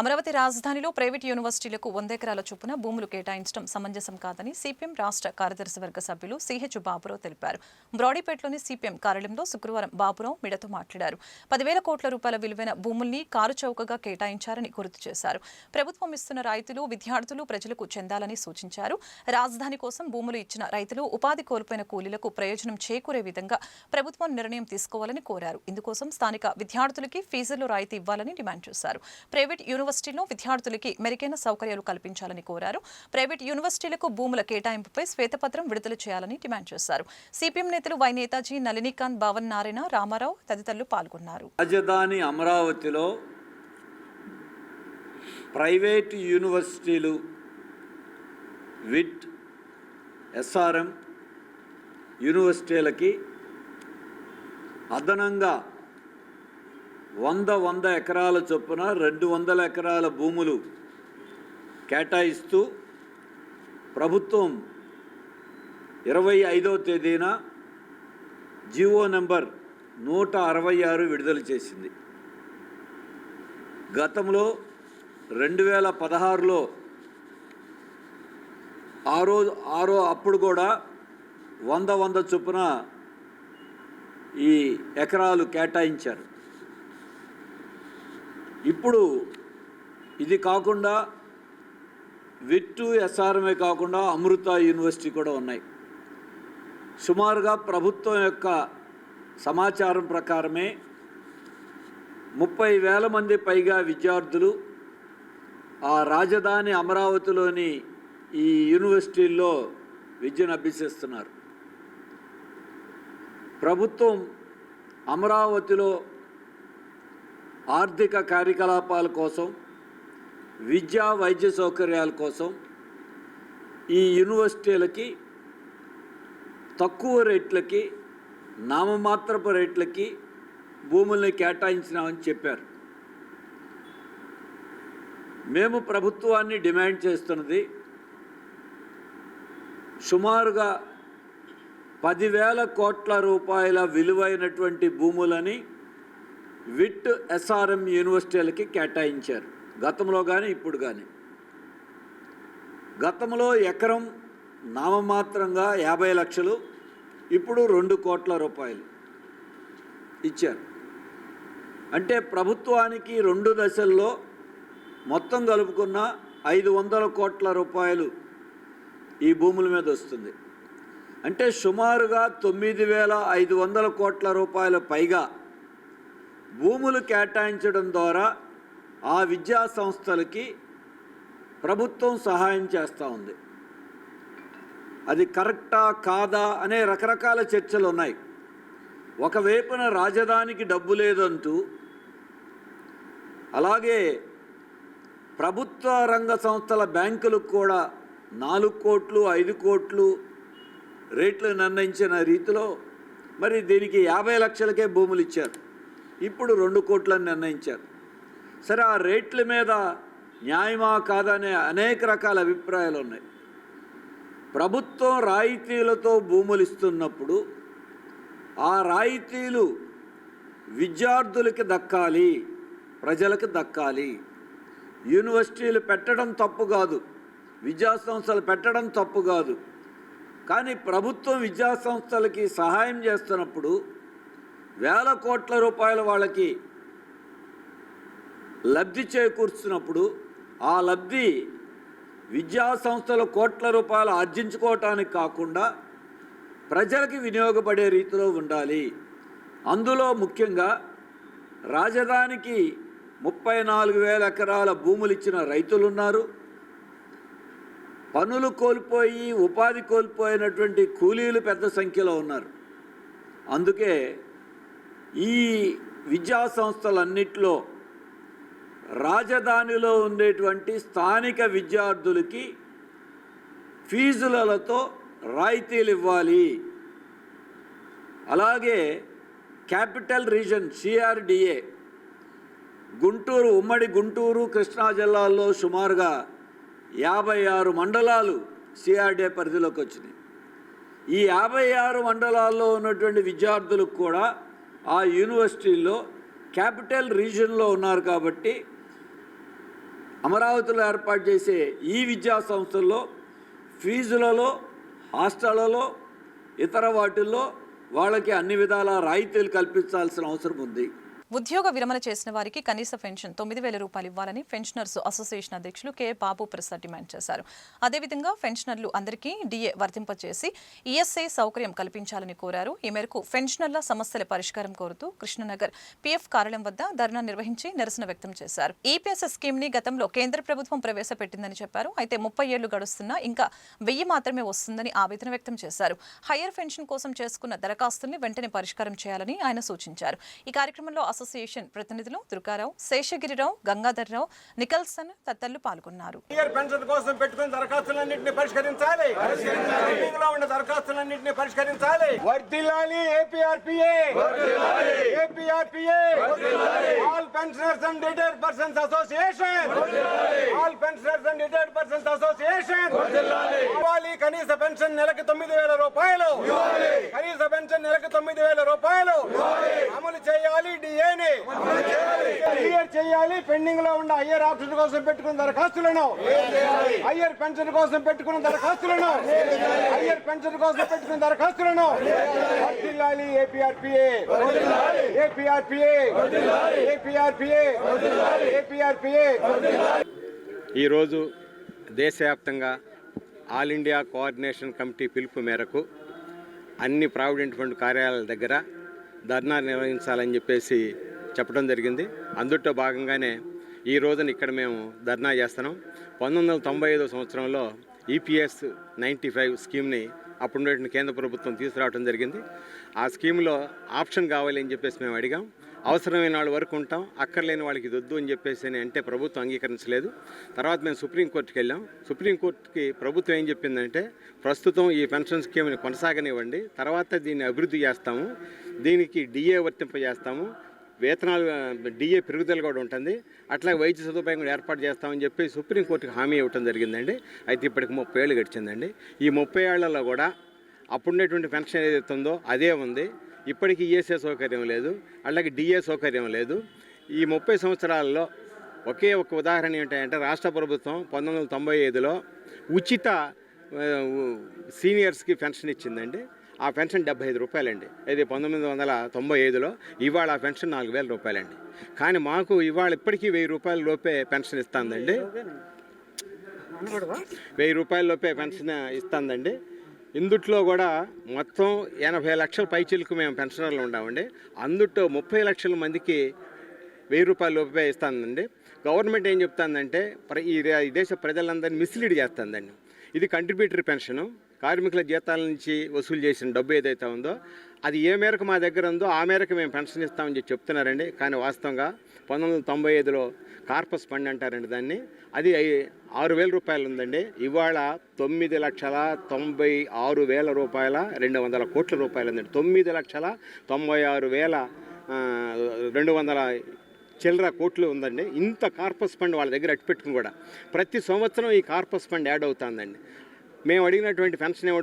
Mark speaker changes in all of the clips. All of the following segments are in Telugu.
Speaker 1: అమరావతి రాజధానిలో ప్రైవేట్ యూనివర్సిటీలకు వంద ఎకరాల చొప్పున భూములు కేటాయించడం సమంజసం కాదని సిపిఎం రాష్ట్ర కార్యదర్శి వర్గ సభ్యులు సిహెచ్ బాపురావు తెలిపారు. బ్రాడీపేటలోని సిపిఎం కార్యాలయంలో శుక్రవారం బాపురావు మీడియాతో మాట్లాడారు. పదివేల కోట్ల రూపాయల విలువైన భూముల్ని కారు చౌకగా కేటాయించారని గుర్తు చేశారు. ప్రభుత్వం ఇస్తున్న రైతులు విద్యార్థులు ప్రజలకు చెందాలని సూచించారు. రాజధాని కోసం భూములు ఇచ్చిన రైతులు ఉపాధి కోల్పోయిన కూలీలకు ప్రయోజనం చేకూరే విధంగా ప్రభుత్వం నిర్ణయం తీసుకోవాలని కోరారు. ఇందుకోసం స్థానిక విద్యార్థులకి ఫీజుల్లో రాయితీ ఇవ్వాలని డిమాండ్ చేశారు. ప్రైవేట్ యూనివర్సిటీలో విద్యార్థులకి మెరుగైన సౌకర్యాలు కల్పించాలని కోరారు. ప్రైవేట్ యూనివర్సిటీలకు భూముల కేటాయింపుపై శ్వేతపత్రం విడుదల చేయాలని డిమాండ్ చేశారు. సిపిఎం నేతలు వై నేతాజీ నళినీకాంత్ భవన్ నారాయణ రామారావు తదితరులు పాల్గొన్నారు.
Speaker 2: రాజధాని అమరావతిలో ప్రైవేట్ యూనివర్సిటీలు విట్ ఎస్ఆర్ఎం యూనివర్సిటీలకి అదనంగా వంద వంద ఎకరాల చొప్పున రెండు వందల ఎకరాల భూములు కేటాయిస్తూ ప్రభుత్వం ఇరవై ఐదవ తేదీన జీవో నెంబర్ నూట అరవై ఆరు విడుదల చేసింది. గతంలో రెండు వేల పదహారులో ఆరో ఆరో అప్పుడు కూడా వంద వంద చొప్పున ఈ ఎకరాలు కేటాయించారు. ఇప్పుడు ఇది కాకుండా విట్టు ఎస్ఆర్ఎంఏ కాకుండా అమృత యూనివర్సిటీ కూడా ఉన్నాయి. సుమారుగా ప్రభుత్వం యొక్క సమాచారం ప్రకారమే ముప్పై వేల మంది పైగా విద్యార్థులు ఆ రాజధాని అమరావతిలోని ఈ యూనివర్సిటీల్లో విద్యను అభ్యసిస్తున్నారు. ప్రభుత్వం అమరావతిలో ఆర్థిక కార్యకలాపాల కోసం విద్యా వైద్య సౌకర్యాల కోసం ఈ యూనివర్సిటీలకి తక్కువ రేట్లకి నామమాత్రపు రేట్లకి భూముల్ని కేటాయించినామని చెప్పారు. మేము ప్రభుత్వాన్ని డిమాండ్ చేస్తున్నది సుమారుగా పదివేల కోట్ల రూపాయల విలువైనటువంటి భూములని విట్ ఎస్ఆర్ఎం యూనివర్సిటీలకి కేటాయించారు. గతంలో కానీ ఇప్పుడు కానీ గతంలో ఎకరం నామమాత్రంగా యాభై లక్షలు ఇప్పుడు రెండు కోట్ల రూపాయలు ఇచ్చారు. అంటే ప్రభుత్వానికి రెండు దశల్లో మొత్తం కలుపుకున్న ఐదు వందల కోట్ల రూపాయలు ఈ భూముల మీద వస్తుంది. అంటే సుమారుగా తొమ్మిది వేల ఐదు వందల కోట్ల రూపాయల పైగా భూములు కేటాయించడం ద్వారా ఆ విద్యా సంస్థలకి ప్రభుత్వం సహాయం చేస్తూ ఉంది. అది కరెక్టా కాదా అనే రకరకాల చర్చలు ఉన్నాయి. ఒకవైపున రాజధానికి డబ్బు లేదంటూ అలాగే ప్రభుత్వ రంగ సంస్థల బ్యాంకులకు కూడా నాలుగు కోట్లు ఐదు కోట్లు రేట్లు నిర్ణయించిన రీతిలో మరి దీనికి యాభై లక్షలకే భూములు ఇచ్చారు. ఇప్పుడు రెండు కోట్లని నిర్ణయించారు. సరే ఆ రేట్ల మీద న్యాయమా కాదనే అనేక రకాల అభిప్రాయాలు ఉన్నాయి. ప్రభుత్వం రాయితీలతో భూములు ఇస్తున్నప్పుడు ఆ రాయితీలు విద్యార్థులకి దక్కాలి ప్రజలకు దక్కాలి. యూనివర్సిటీలు పెట్టడం తప్పు కాదు విద్యా సంస్థలు పెట్టడం తప్పు కాదు. కానీ ప్రభుత్వం విద్యా సంస్థలకి సహాయం చేస్తున్నప్పుడు వేల కోట్ల రూపాయల వాళ్ళకి లబ్ధి చేకూర్చున్నప్పుడు ఆ లబ్ధి విద్యా సంస్థలు కోట్ల రూపాయలు ఆర్జించుకోవటానికి కాకుండా ప్రజలకి వినియోగపడే రీతిలో ఉండాలి. అందులో ముఖ్యంగా రాజధానికి ముప్పై నాలుగు వేల ఎకరాల భూములు ఇచ్చిన రైతులు ఉన్నారు పనులు కోల్పోయి ఉపాధి కోల్పోయినటువంటి కూలీలు పెద్ద సంఖ్యలో ఉన్నారు. అందుకే ఈ విద్యా సంస్థలన్నిటిలో రాజధానిలో ఉండేటువంటి స్థానిక విద్యార్థులకి ఫీజులతో రాయితీలు ఇవ్వాలి అలాగే క్యాపిటల్ రీజన్ సిఆర్డిఏ గుంటూరు ఉమ్మడి గుంటూరు కృష్ణా జిల్లాల్లో సుమారుగా యాభై ఆరు మండలాలు సిఆర్డిఏ పరిధిలోకి వచ్చినాయి. ఈ యాభై ఆరు మండలాల్లో ఉన్నటువంటి విద్యార్థులకు కూడా ఆ యూనివర్సిటీల్లో క్యాపిటల్ రీజియన్లో ఉన్నారు కాబట్టి అమరావతిలో ఏర్పాటు చేసే ఈ విద్యా సంస్థల్లో ఫీజులలో హాస్టళ్ళలో ఇతర వాటిల్లో వాళ్ళకి అన్ని విధాల రాయితీలు కల్పించాల్సిన అవసరం ఉంది.
Speaker 1: ఉద్యోగ విరమణ చేసిన వారికి కనీస పెన్షన్ తొమ్మిది వేల రూపాయలు ఇవ్వాలని పెన్షనర్స్ అసోసియేషన్ అధ్యక్షులు కె బాబు ప్రసాద్ డిమాండ్ చేశారు. అదేవిధంగా పెన్షనర్లు అందరికీ డిఏ వర్తింపచేసి ఈఎస్ఐ సౌకర్యం కల్పించాలని కోరారు. ఈ మేరకు పెన్షనర్ల సమస్యల పరిష్కారం కోరుతూ కృష్ణనగర్ పీఎఫ్ కార్యాలయం వద్ద ధర్నా నిర్వహించి నిరసన వ్యక్తం చేశారు. ఈపీఎస్ఎస్ స్కీమ్ని గతంలో కేంద్ర ప్రభుత్వం ప్రవేశపెట్టిందని చెప్పారు. అయితే ముప్పై ఏళ్ళు గడుస్తున్నా ఇంకా వెయ్యి మాత్రమే వస్తుందని ఆవేదన వ్యక్తం చేశారు. హయ్యర్ పెన్షన్ కోసం చేసుకున్న దరఖాస్తుల్ని వెంటనే పరిష్కారం చేయాలని ఆయన సూచించారు. ఈ కార్యక్రమంలో అసోసియేషన్ ప్రతినిధులు దుర్గారావు శేషగిరిరావు గంగాధర్రావు నికల్సన్ తదితరులు పాల్గొన్నారు.
Speaker 3: ఇయర్ పెన్షన్ కోసం పెట్టుకున్న దరఖాస్తులన్నింటినీ పరిష్కరించాలి. ఉన్న దరఖాస్తులన్నింటినీ పరిష్కరించాలి. వర్దిల్లాలి APRPA APRPA all pensioners and retired persons association all pensioners and retired persons association ఇవ్వాలి కనీస పెన్షన్ నెలకు తొమ్మిది వేల రూపాయలు. కనీస పెన్షన్ నెలకు తొమ్మిది వేల రూపాయలు అమలు చేయాలి డిఏని క్లియర్ చేయాలి. పెండింగ్లో ఉన్న అయ్యర్ ఆప్షన్ కోసం పెట్టుకున్న దరఖాస్తులను. అయ్యర్ పెన్షన్ కోసం పెట్టుకున్న దరఖాస్తులను. అయ్యర్ పెన్షన్ కోసం పెట్టుకున్న దరఖాస్తులను. వర్తిల్లాలి ఏపీఆర్పీఏ. ఏపీఆర్పీఏ. ఏపీఆర్పీఏ. ఏపీఆర్పీఏ.
Speaker 4: ఈరోజు దేశవ్యాప్తంగా ఆల్ ఇండియా కోఆర్డినేషన్ కమిటీ పిలుపు మేరకు అన్ని ప్రావిడెంట్ ఫండ్ కార్యాలయాల దగ్గర ధర్నా నిర్వహించాలని చెప్పేసి చెప్పడం జరిగింది. అందుట్లో భాగంగానే ఈ రోజున ఇక్కడ మేము ధర్నా చేస్తున్నాం. పంతొమ్మిది వందల తొంభై ఐదో సంవత్సరంలో ఈపీఎస్ నైంటీ ఫైవ్ స్కీమ్ని అప్పుడు కేంద్ర ప్రభుత్వం తీసుకురావడం జరిగింది. ఆ స్కీమ్లో ఆప్షన్ కావాలి అని చెప్పేసి మేము అడిగాం. అవసరమైన వాళ్ళ వరకు ఉంటాం. అక్కర్లేని వాళ్ళకి ఇది వద్దు అని చెప్పేసి అని అంటే ప్రభుత్వం అంగీకరించలేదు. తర్వాత మేము సుప్రీంకోర్టుకి వెళ్ళాం. సుప్రీంకోర్టుకి ప్రభుత్వం ఏం చెప్పిందంటే ప్రస్తుతం ఈ పెన్షన్ స్కీమ్ని కొనసాగనివ్వండి. తర్వాత దీన్ని అభివృద్ధి చేస్తాము. దీనికి డిఏ వర్తింపజేస్తాము. వేతనాలు డిఏ పెరుగుదల కూడా ఉంటుంది. అట్లా వైద్య సదుపాయం కూడా ఏర్పాటు చేస్తామని చెప్పి సుప్రీంకోర్టుకి హామీ ఇవ్వడం జరిగిందండి. అయితే ఇప్పటికి ముప్పై ఏళ్ళు గడిచిందండి. ఈ ముప్పై ఏళ్ళలో కూడా అప్పుడున్నటువంటి పెన్షన్ ఏదైతే ఉందో అదే ఉంది. ఇప్పటికీ ఈఎస్ఏ సౌకర్యం లేదు. అలాగే డిఏ సౌకర్యం లేదు. ఈ ముప్పై సంవత్సరాల్లో ఒకే ఒక ఉదాహరణ ఏంటంటే రాష్ట్ర ప్రభుత్వం పంతొమ్మిది వందల తొంభై ఐదులో ఉచిత సీనియర్స్కి పెన్షన్ ఇచ్చిందండి. ఆ పెన్షన్ డెబ్బై ఐదు రూపాయలండి. ఇది పంతొమ్మిది వందల తొంభై ఐదులో. ఇవాళ ఆ పెన్షన్ నాలుగు వేల రూపాయలండి. కానీ మాకు ఇవాళ ఇప్పటికీ వెయ్యి రూపాయల లోపే పెన్షన్ ఇస్తుందండి. వెయ్యి రూపాయల లోపే పెన్షన్ ఇస్తుందండి. ఇందుట్లో కూడా మొత్తం ఎనభై లక్షల పైచీలకు మేము పెన్షనర్లు ఉన్నామండి. అందుట్లో ముప్పై లక్షల మందికి వెయ్యి రూపాయల లోపే ఇస్తుందండి. గవర్నమెంట్ ఏం చెప్తుందంటే ప్ర- ఈ దేశ ప్రజలందరినీ మిస్లీడ్ చేస్తుందండి. ఇది కంట్రిబ్యూటరీ పెన్షను కార్మికుల జీతాల నుంచి వసూలు చేసిన డబ్బు ఏదైతే ఉందో అది ఏ మేరకు మా దగ్గర ఉందో ఆ మేరకు మేము పెన్షన్ ఇస్తామని చెప్పి చెప్తున్నారండి. కానీ వాస్తవంగా పంతొమ్మిది వందల తొంభై ఐదులో కార్పస్ ఫండ్ అంటారండి దాన్ని. అది ఆరు వేల రూపాయలు ఉందండి. ఇవాళ తొమ్మిది లక్షల తొంభై ఆరు వేల రూపాయల రెండు వందల కోట్ల రూపాయలు ఉందండి. తొమ్మిది లక్షల తొంభై ఆరు వేల రెండు వందల చిల్లర కోట్లు ఉందండి. ఇంత కార్పస్ ఫండ్ వాళ్ళ దగ్గర అట్టు పెట్టుకుని కూడా ప్రతి సంవత్సరం ఈ కార్పస్ ఫండ్ యాడ్ అవుతుందండి. మేము అడిగినటువంటి పెన్షన్ ఏం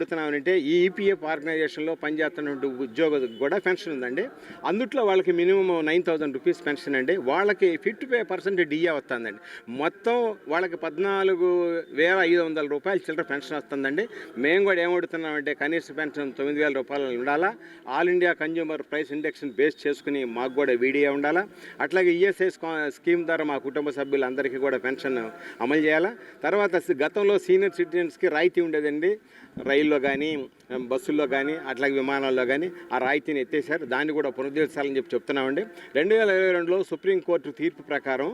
Speaker 4: ఈ ఈపీఎఫ్ ఆర్గనైజేషన్లో పనిచేస్తున్నటువంటి ఉద్యోగులకు కూడా పెన్షన్ ఉందండి. అందుట్లో వాళ్ళకి minimum nine thousand rupees pension అండి. వాళ్ళకి ఫిఫ్టీ ఫైవ్ పర్సెంట్ డిఏ వస్తుందండి. మొత్తం వాళ్ళకి పద్నాలుగు వేల ఐదు వందల రూపాయలు చిల్లర పెన్షన్ వస్తుందండి. మేము కూడా ఏం కనీస పెన్షన్ తొమ్మిది వేల రూపాయలు ఉండాలా. ఆల్ ఇండియా కన్జ్యూమర్ ప్రైస్ ఇండెక్స్ని బేస్ చేసుకుని మాకు కూడా వీడియో ఉండాలా. అట్లాగే ఈఎస్ఐ స్కీమ్ ద్వారా మా కుటుంబ సభ్యులందరికీ కూడా పెన్షన్ అమలు చేయాలా. తర్వాత గతంలో సీనియర్ సిటిజన్స్కి రాయితీ ఉండేదండి. రైల్లో కానీ బస్సుల్లో కానీ అట్లాగే విమానాల్లో కానీ ఆ రాయితీని ఎత్తేసారు దాన్ని కూడా పునరుద్ధరించాలని చెప్పి చెప్తున్నామండి. రెండు వేల ఇరవై రెండులో సుప్రీంకోర్టు తీర్పు ప్రకారం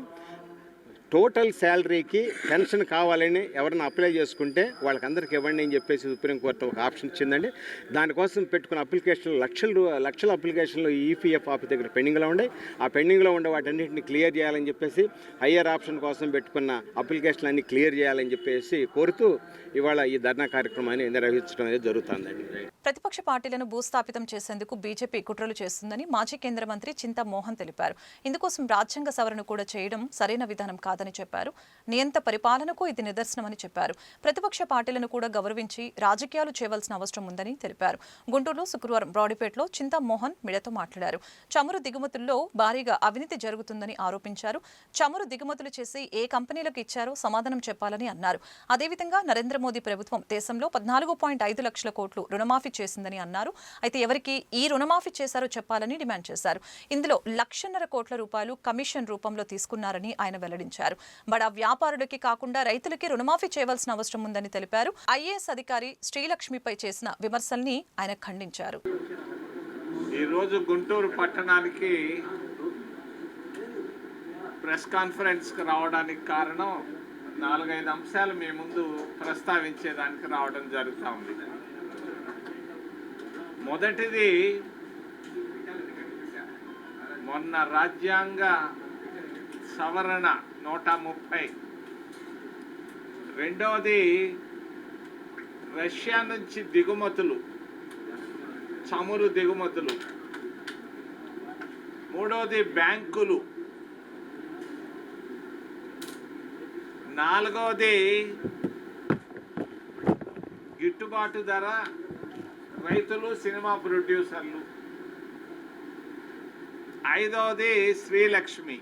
Speaker 4: టోటల్ శాలరీకి పెన్షన్ కావాలని ఎవరైనా అప్లై చేసుకుంటే వాళ్ళకందరికీ ఇవ్వండి అని చెప్పేసి సుప్రీంకోర్టు ఒక ఆప్షన్ ఇచ్చిందండి. దానికోసం పెట్టుకున్న అప్లికేషన్లు లక్షల రూ- లక్షల అప్లికేషన్లు ఈపీఎఫ్ ఆఫీస్ దగ్గర పెండింగ్లో ఉన్నాయి ఆ పెండింగ్లో ఉండే వాటన్నింటిని క్లియర్ చేయాలని చెప్పేసి హయ్యర్ ఆప్షన్ కోసం పెట్టుకున్న అప్లికేషన్లు అన్ని క్లియర్ చేయాలని చెప్పేసి కోరుతూ ఇవాళ ఈ ధర్నా కార్యక్రమాన్ని నిర్వహించడం అనేది జరుగుతుందండి.
Speaker 1: ప్రతిపక్ష పార్టీలను భూస్థాపితం చేసేందుకు బీజేపీ కుట్రలు చేస్తుందని మాజీ కేంద్ర మంత్రి చింతా మోహన్ తెలిపారు. ఇందుకోసం రాజ్యాంగ సవరణ కూడా చేయడం సరైన విధానం కాదు. కాదని చెప్పారు. నియంత పరిపాలనకు ఇది నిదర్శనమని చెప్పారు. ప్రతిపక్ష పార్టీలను కూడా గౌరవించి రాజకీయాలు చేయవలసిన అవసరం ఉందని తెలిపారు. గుంటూరులో శుక్రవారం బ్రాడీపేటలో చింతామోహన్ మిడతో మాట్లాడారు. చమురు దిగుమతుల్లో భారీగా అవినీతి జరుగుతుందని ఆరోపించారు. చమురు దిగుమతులు చేసి ఏ కంపెనీలకు ఇచ్చారో సమాధానం చెప్పాలని అన్నారు. అదేవిధంగా నరేంద్ర మోదీ ప్రభుత్వం దేశంలో పద్నాలుగు పాయింట్ ఐదు లక్షల కోట్లు రుణమాఫీ చేసిందని అన్నారు. అయితే ఎవరికి ఈ రుణమాఫీ చేశారో చెప్పాలని డిమాండ్ చేశారు. ఇందులో లక్షన్నర కోట్ల రూపాయలు కమిషన్ రూపంలో తీసుకున్నారని ఆయన వెల్లడించారు. బడా వ్యాపారులకి కాకుండా రైతులకి రుణమాఫీ చేయవలసిన అవసరం ఉందని తెలిపారు. ఐఏఎస్ అధికారి శ్రీలక్ష్మిపై చేసిన విమర్శల్ని ఆయన ఖండించారు.
Speaker 5: ఈరోజు గుంటూరు పట్టణానికి ప్రెస్ కాన్ఫరెన్స్కి రావడానికి కారణం నాలుగైదు అంశాలు మీ ముందు ప్రస్తావించేదానికి రావడం జరుగుతూ ఉంది. మొదటిది మొన్న రాజ్యాంగ సవరణ నూట ముప్పై. రెండవది రష్యా నుంచి దిగుమతులు. చమురు దిగుమతులు. మూడవది బ్యాంకులు. నాలుగవది గిట్టుబాటు ధర రైతులు సినిమా ప్రొడ్యూసర్లు. ఐదవది శ్రీలక్ష్మి.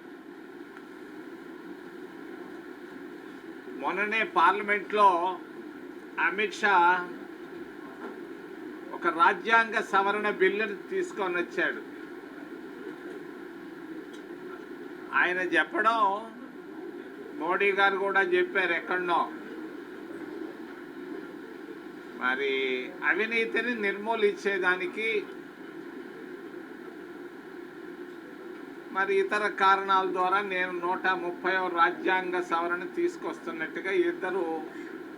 Speaker 5: మొన్ననే పార్లమెంట్లో అమిత్ షా ఒక రాజ్యాంగ సవరణ బిల్లును తీసుకొని వచ్చాడు. ఆయన చెప్పడం మోడీ గారు కూడా చెప్పారు ఎక్కడనో. మరి అవినీతిని నిర్మూలించేదానికి మరి ఇతర కారణాల ద్వారా నేను నూట ముప్పై రాజ్యాంగ సవరణ తీసుకొస్తున్నట్టుగా ఇద్దరు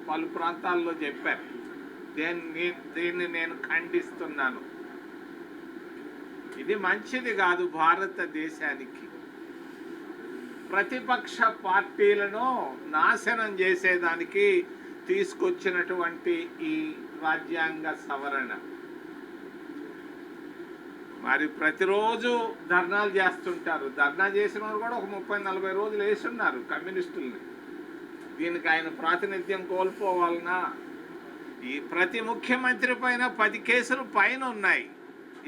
Speaker 5: పలు ప్రాంతాల్లో చెప్పారు. దీన్ని దీన్ని నేను ఖండిస్తున్నాను. ఇది మంచిది కాదు భారతదేశానికి. ప్రతిపక్ష పార్టీలను నాశనం చేసేదానికి తీసుకొచ్చినటువంటి ఈ రాజ్యాంగ సవరణ. మరి ప్రతిరోజు ధర్నాలు చేస్తుంటారు. ధర్నా చేసిన వారు కూడా ఒక ముప్పై నలభై రోజులు వేస్తున్నారు కమ్యూనిస్టుల్ని. దీనికి ఆయన ప్రాతినిధ్యం కోల్పోవాలనా? ఈ ప్రతి ముఖ్యమంత్రి పైన పది కేసులు పైన ఉన్నాయి.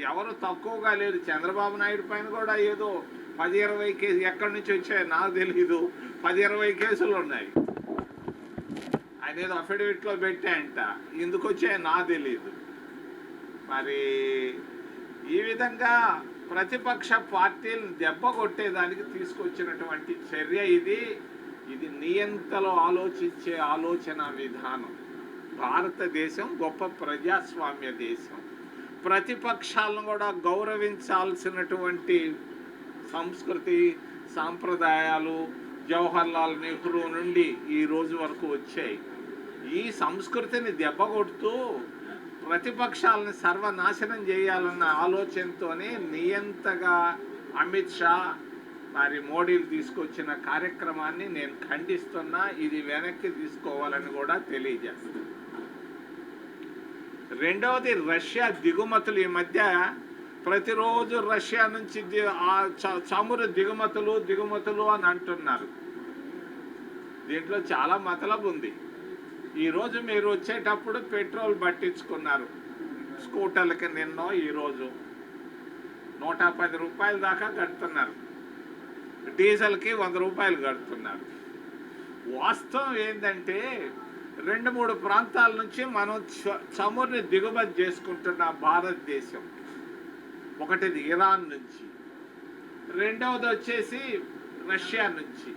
Speaker 5: ఎవరు తక్కువగా లేరు. చంద్రబాబు నాయుడు పైన కూడా ఏదో పది ఇరవై కేసు ఎక్కడి నుంచి వచ్చాయో నాకు తెలీదు. పది ఇరవై కేసులు ఉన్నాయి. ఆయన ఏదో అఫిడవిట్లో పెట్టాయంట. ఎందుకు వచ్చాయో నాకు తెలీదు. మరి ఈ విధంగా ప్రతిపక్ష పార్టీలను దెబ్బ కొట్టేదానికి తీసుకొచ్చినటువంటి చర్య ఇది. ఇది నియంతలో ఆలోచించే ఆలోచన విధానం. భారతదేశం గొప్ప ప్రజాస్వామ్య దేశం. ప్రతిపక్షాలను కూడా గౌరవించాల్సినటువంటి సంస్కృతి సాంప్రదాయాలు జవహర్లాల్ నెహ్రూ నుండి ఈ రోజు వరకు వచ్చాయి. ఈ సంస్కృతిని దెబ్బ కొడుతూ ప్రతిపక్షాలను సర్వనాశనం చేయాలన్న ఆలోచనతోనే నియంతగా అమిత్ షా మరి మోడీలు తీసుకొచ్చిన కార్యక్రమాన్ని నేను ఖండిస్తున్నా ఇది వెనక్కి తీసుకోవాలని కూడా తెలియజేస్తాను రెండవది రష్యా దిగుమతులు ఈ మధ్య ప్రతిరోజు రష్యా నుంచి చ- చమురు దిగుమతులు దిగుమతులు అని అంటున్నారు. దీంట్లో చాలా మతలబు ఉంది. ఈరోజు మీరు వచ్చేటప్పుడు పెట్రోల్ పట్టించుకున్నారు. స్కూటర్లకి నిన్నో ఈరోజు నూట పది రూపాయల దాకా కడుతున్నారు. డీజిల్కి వంద రూపాయలు కడుతున్నారు. వాస్తవం ఏంటంటే రెండు మూడు ప్రాంతాల నుంచి మనం చ- చమురుని దిగుమతి చేసుకుంటున్న భారతదేశం. ఒకటిది ఇరాన్ నుంచి రెండవది వచ్చేసి రష్యా నుంచి.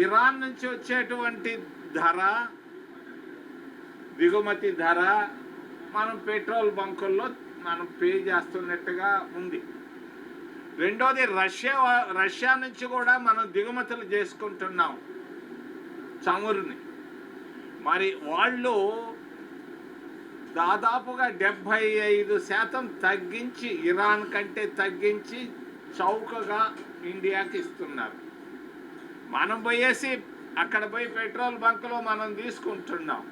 Speaker 5: ఇరాన్ నుంచి వచ్చేటువంటి ధర దిగుమతి ధర మనం పెట్రోల్ బంకుల్లో మనం పే చేస్తున్నట్టుగా ఉంది. రెండోది రష్యా రష్యా నుంచి కూడా మనం దిగుమతులు చేసుకుంటున్నాం చమురుని. మరి వాళ్ళు దాదాపుగా డెబ్భై ఐదు శాతం తగ్గించి ఇరాన్ కంటే తగ్గించి చౌకగా ఇండియాకి ఇస్తున్నారు. మనం పోయేసి అక్కడ పోయి పెట్రోల్ బంకులో మనం తీసుకుంటున్నాం.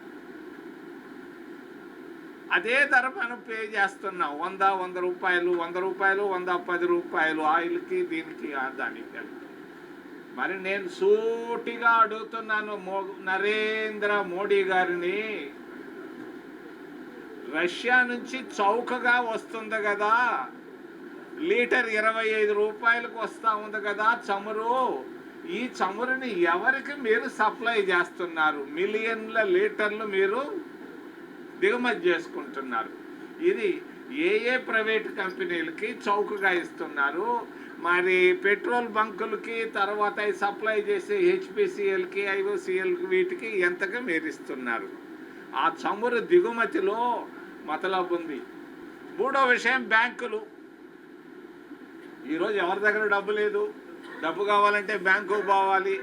Speaker 5: అదే ధర మనం పే చేస్తున్నాం వంద వంద రూపాయలు వంద రూపాయలు వంద పది రూపాయలు ఆయిల్కి దీనికి దానికి. కలిపి. మరి నేను సూటిగా అడుగుతున్నాను మో నరేంద్ర మోడీ గారిని. రష్యా నుంచి చౌకగా వస్తుంది కదా. లీటర్ ఇరవై ఐదు రూపాయలకు వస్తూ ఉంది కదా చమురు. ఈ చమురుని ఎవరికి మీరు సప్లై చేస్తున్నారు? మిలియన్ల లీటర్లు మీరు దిగుమతి చేసుకుంటున్నారు. ఇది ఏ ఏ ప్రైవేట్ కంపెనీలకి చౌకగా ఇస్తున్నారు? మరి పెట్రోల్ బంకులకి తర్వాత సప్లై చేసే హెచ్పిసిఎల్కి ఐఓసిఎల్కి వీటికి ఎంతగా మేరిస్తున్నారు? ఆ చమురు దిగుమతిలో మతలబు ఉంది. మూడో విషయం బ్యాంకులు. ఈరోజు ఎవరి దగ్గర డబ్బు లేదు? డబ్బు కావాలంటే బ్యాంకు పోవాలి.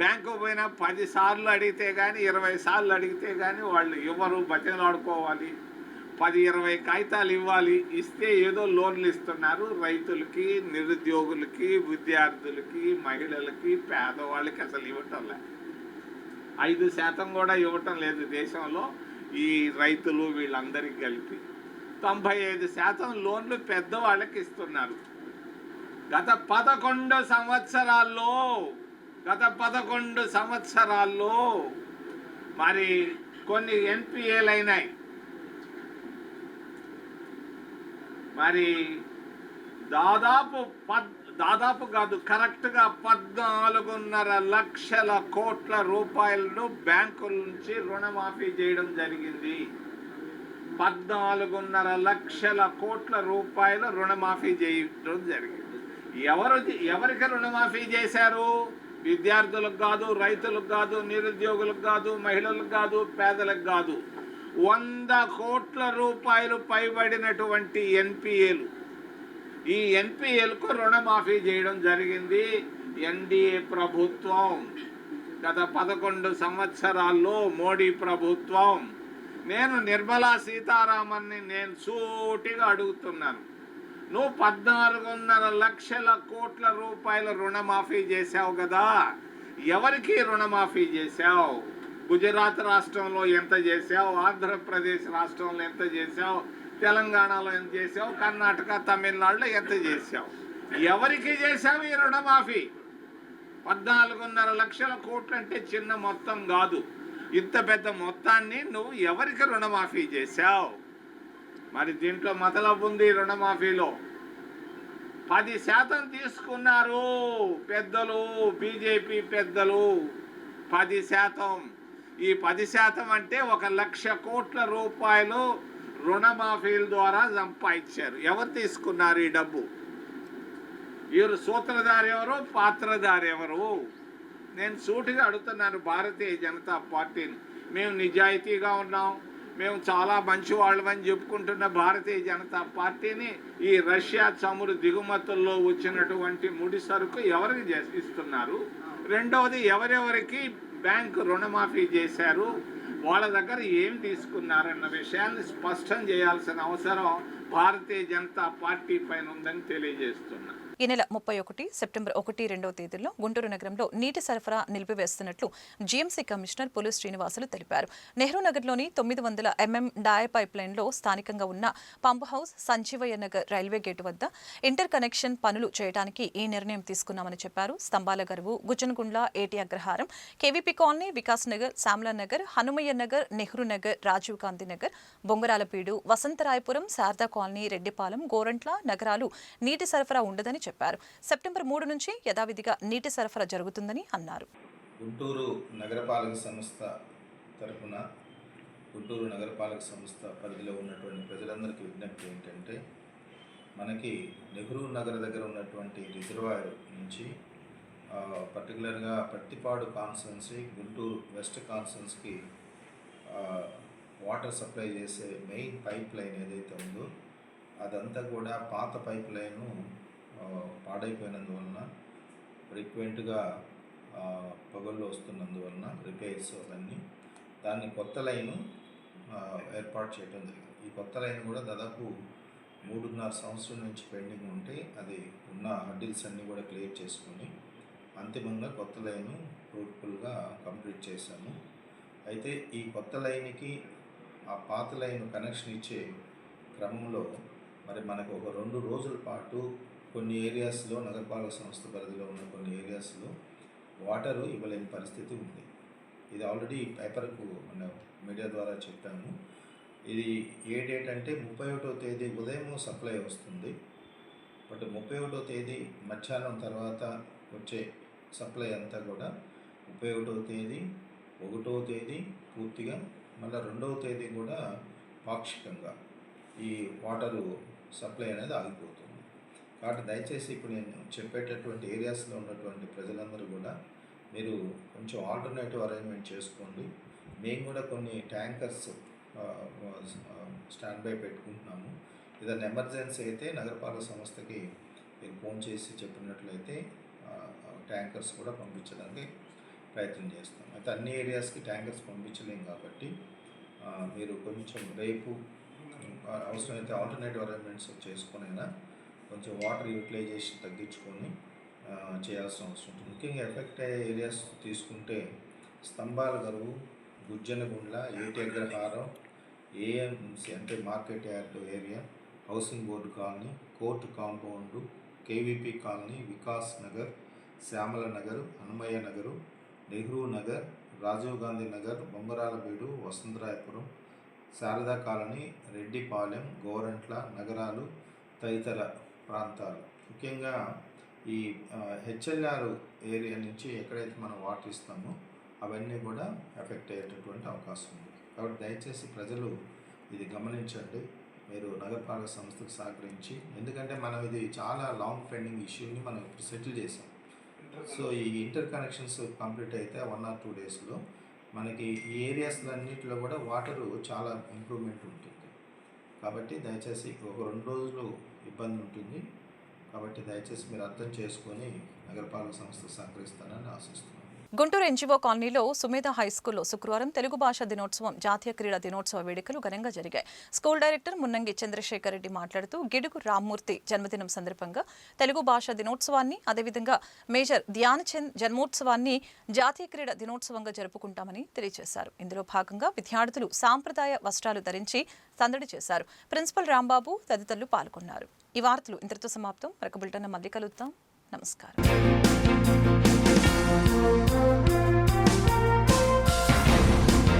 Speaker 5: బ్యాంకు పోయినా పది సార్లు అడిగితే కానీ ఇరవై సార్లు అడిగితే కానీ వాళ్ళు ఇవ్వరు బతిలాడుకోవాలి పది ఇరవై కాగితాలు ఇవ్వాలి. ఇస్తే ఏదో లోన్లు ఇస్తున్నారు. రైతులకి నిరుద్యోగులకి విద్యార్థులకి మహిళలకి పేదవాళ్ళకి అసలు ఇవ్వటం లేదు ఐదు శాతం కూడా ఇవ్వటం లేదు దేశంలో. ఈ రైతులు వీళ్ళందరికీ కలిపి తొంభై ఐదు శాతం లోన్లు పెద్దవాళ్ళకి ఇస్తున్నారు. గత పదకొండు సంవత్సరాల్లో గత పదకొండు సంవత్సరాల్లో మరి కొన్ని ఎన్పిఏలు అయినాయి మరి దాదాపు పద్ దాదాపు కాదు కరెక్ట్గా పద్నాలుగున్నర లక్షల కోట్ల రూపాయలను బ్యాంకుల నుంచి రుణమాఫీ చేయడం జరిగింది. పద్నాలుగున్నర లక్షల కోట్ల రూపాయల రుణమాఫీ చేయడం జరిగింది. ఎవరు ఎవరికి రుణమాఫీ చేశారు? విద్యార్థులకు కాదు రైతులకు కాదు నిరుద్యోగులకు కాదు మహిళలకు కాదు పేదలకు కాదు. వంద కోట్ల రూపాయలు పైబడినటువంటి ఎన్పిఏలు. ఈ ఎన్పిఎల్కు రుణమాఫీ చేయడం జరిగింది ఎన్డీఏ ప్రభుత్వం. గత పదకొండు సంవత్సరాల్లో మోడీ ప్రభుత్వం. నేను నిర్మలా సీతారామన్ని నేను సూటిగా అడుగుతున్నాను. నువ్వు పద్నాలుగున్నర లక్షల కోట్ల రూపాయల రుణమాఫీ చేశావు కదా. ఎవరికి రుణమాఫీ చేశావు? గుజరాత్ రాష్ట్రంలో ఎంత చేశావు? ఆంధ్రప్రదేశ్ రాష్ట్రంలో ఎంత చేశావు? తెలంగాణలో ఎంత చేసావు కర్ణాటక తమిళనాడులో ఎంత చేసావు ఎవరికి చేసావు ఈ రుణమాఫీ? పద్నాలుగున్నర లక్షల కోట్లు అంటే చిన్న మొత్తం కాదు. ఇంత పెద్ద మొత్తాన్ని నువ్వు ఎవరికి రుణమాఫీ చేశావు? మరి దీంట్లో మతలబు ఉంది రుణమాఫీలో. పది శాతం తీసుకున్నారు పెద్దలు బీజేపీ పెద్దలు. పది శాతం. ఈ పది శాతం అంటే ఒక లక్ష కోట్ల రూపాయలు రుణమాఫీల ద్వారా సంపాదించారు. ఎవరు తీసుకున్నారు ఈ డబ్బు? వీరు సూత్రధారి ఎవరు? పాత్రధారి ఎవరు? నేను సూటిగా అడుగుతున్నాను భారతీయ జనతా పార్టీని. మేము నిజాయితీగా ఉన్నాం. మేము చాలా మంచి వాళ్ళమని చెప్పుకుంటున్న భారతీయ జనతా పార్టీని ఈ రష్యా చమురు దిగుమతుల్లో వచ్చినటువంటి ముడి సరుకు ఎవరికి ఇస్తున్నారు రెండవది ఎవరెవరికి బ్యాంక్ రుణమాఫీ చేశారు? వాళ్ళ దగ్గర ఏం తీసుకున్నారన్న విషయాన్ని స్పష్టం చేయాల్సిన అవసరం భారతీయ జనతా పార్టీ పైన ఉందని తెలియజేస్తున్నా.
Speaker 1: ఈ నెల ముప్పై ఒకటి సెప్టెంబర్ ఒకటి రెండవ తేదీల్లో గుంటూరు నగరంలో నీటి సరఫరా నిలిపివేస్తున్నట్లు జీఎంసీ కమిషనర్ పులు శ్రీనివాసులు తెలిపారు. నెహ్రూ నగర్లోని తొమ్మిది వందల ఎంఎం డాయ పైప్ లైన్లో స్థానికంగా ఉన్న pump house Sanjeevaiah Nagar railway gate వద్ద ఇంటర్ కనెక్షన్ పనులు చేయడానికి ఈ నిర్ణయం తీసుకున్నామని చెప్పారు. Stambhala Garuvu Gujjanagundla Eti Agraharam KVP colony Vikas Nagar Syamala Nagar Hanumaiah Nagar Nehru Nagar Rajiv Gandhi Nagar Bongaralabeedu Vasantharayapuram Sarada colony Reddipalem Gorantla నగరాలు నీటి సరఫరా ఉండదని చెప్పారు. చెప్పారు. సెప్టెంబర్ మూడు నుంచి యథావిధిగా నీటి సరఫరా జరుగుతుందని అన్నారు.
Speaker 6: గుంటూరు నగరపాలక సంస్థ తరపున గుంటూరు నగరపాలక సంస్థ పరిధిలో ఉన్నటువంటి ప్రజలందరికీ విజ్ఞప్తి ఏంటంటే మనకి నెహ్రూ నగర్ దగ్గర ఉన్నటువంటి రిజర్వాయర్ నుంచి పర్టికులర్గా పత్తిపాడు కాన్సెన్సీ గుంటూరు వెస్ట్ కాన్సెన్స్కి వాటర్ సప్లై చేసే మెయిన్ పైప్ లైన్ ఏదైతే ఉందో అదంతా కూడా పాత పైప్ లైను పాడైపోయినందువలన ఫ్రీక్వెంట్గా పొగళ్ళు వస్తున్నందువలన రిపేర్స్ అవన్నీ దాన్ని కొత్త లైను ఏర్పాటు చేయడం జరిగింది. ఈ కొత్త లైన్ కూడా దాదాపు మూడున్నర సంవత్సరం నుంచి పెండింగ్ ఉంటే అది ఉన్న హడ్డిల్స్ అన్నీ కూడా క్లియర్ చేసుకొని అంతిమంగా కొత్త లైను ఫ్రూట్ఫుల్గా కంప్లీట్ చేశాము. అయితే ఈ కొత్త లైన్కి ఆ పాత లైన్ కనెక్షన్ ఇచ్చే క్రమంలో మరి మనకు ఒక రెండు రోజుల పాటు కొన్ని ఏరియాస్లో నగరపాలక సంస్థ పరిధిలో ఉన్న కొన్ని ఏరియాస్లో వాటరు ఇవ్వలేని పరిస్థితి ఉంది. ఇది ఆల్రెడీ పేపర్కు మన మీడియా ద్వారా చెప్పాము. ఇది ఏ డేట్ అంటే ముప్పై ఒకటో తేదీ ఉదయం సప్లై వస్తుంది. బట్ ముప్పై ఒకటో తేదీ మధ్యాహ్నం తర్వాత వచ్చే సప్లై అంతా కూడా ముప్పై ఒకటో తేదీ ఒకటో తేదీ పూర్తిగా మళ్ళీ రెండవ తేదీ కూడా పాక్షికంగా ఈ వాటరు సప్లై అనేది ఆగిపోతుంది. కాబట్టి దయచేసి ఇప్పుడు నేను చెప్పేటటువంటి ఏరియాస్లో ఉన్నటువంటి ప్రజలందరూ కూడా మీరు కొంచెం ఆల్టర్నేటివ్ అరేంజ్మెంట్ చేసుకోండి. మేము కూడా కొన్ని ట్యాంకర్స్ స్టాండ్ బై పెట్టుకుంటున్నాము. ఏదైనా ఎమర్జెన్సీ అయితే నగరపాలక సంస్థకి మీరు ఫోన్ చేసి చెప్పినట్లయితే ట్యాంకర్స్ కూడా పంపించడానికి ప్రయత్నం చేస్తాం. అయితే అన్ని ఏరియాస్కి ట్యాంకర్స్ పంపించలేం కాబట్టి మీరు కొంచెం రేపు అవసరమైతే ఆల్టర్నేటివ్ అరేంజ్మెంట్స్ చేసుకునైనా కొంచెం వాటర్ యూటిలైజేషన్ తగ్గించుకొని చేయాల్సిన అవసరం ఉంటుంది. ముఖ్యంగా ఎఫెక్ట్ అయ్యే ఏరియాస్ తీసుకుంటే స్తంభాల గరువు గుజ్జనగుండ్ల ఏటి అగ్రహారం ఏఎంసి అంటే market yard area housing board colony court compound KVP colony Vikas Nagar Syamala Nagar Hanumaiah Nagar Nehru Nagar Rajiv Gandhi Nagar Bommaralabeedu Vasantharayapuram Sarada colony Reddipalem Gorantla నగరాలు తదితర ప్రాంతాలు. ముఖ్యంగా ఈ హెచ్ఎల్ఆర్ ఏరియా నుంచి ఎక్కడైతే మనం వాటర్ ఇస్తామో అవన్నీ కూడా ఎఫెక్ట్ అయ్యేటటువంటి అవకాశం ఉంది. కాబట్టి దయచేసి ప్రజలు ఇది గమనించండి. మీరు నగరపాలక సంస్థకు సహకరించి ఎందుకంటే మనం ఇది చాలా లాంగ్ పెండింగ్ ఇష్యూని మనం ఇప్పుడు సెటిల్ చేసాం సో ఈ ఇంటర్ కనెక్షన్స్ కంప్లీట్ అయితే వన్ ఆర్ టూ డేస్లో మనకి ఈ ఏరియాస్లన్నింటిలో కూడా వాటరు చాలా ఇంప్రూవ్మెంట్ ఉంటుంది. కాబట్టి దయచేసి ఒక రెండు రోజులు ఇబ్బంది ఉంటుంది. కాబట్టి దయచేసి మీరు అర్థం చేసుకొని నగరపాలక సంస్థ సహకరిస్తానని ఆశిస్తున్నాను.
Speaker 1: గుంటూరు ఎన్జిఓ కాలనీలో సుమేధ హై స్కూల్లో శుక్రవారం తెలుగు భాష దినోత్సవం జాతీయ క్రీడా దినోత్సవ వేడుకలు ఘనంగా జరిగాయి. స్కూల్ డైరెక్టర్ మున్నంగి చంద్రశేఖర్ రెడ్డి మాట్లాడుతూ గిడుగు రామ్మూర్తి జన్మదినం సందర్భంగా తెలుగు భాష దినోత్సవాన్ని అదేవిధంగా మేజర్ ధ్యానచంద్ జన్మోత్సవాన్ని జాతీయ క్రీడా దినోత్సవంగా జరుపుకుంటామని తెలియజేశారు. ఇందులో భాగంగా విద్యార్థులు సాంప్రదాయ వస్త్రాలు ధరించి సందడి చేశారు. ప్రిన్సిపల్ రాంబాబు తదితరులు పాల్గొన్నారు. ఈ వార్తలు ఇంతటితో సమాప్తం. మరొక బులెటిన్ మళ్ళీ కలుద్దాం. నమస్కారం. Música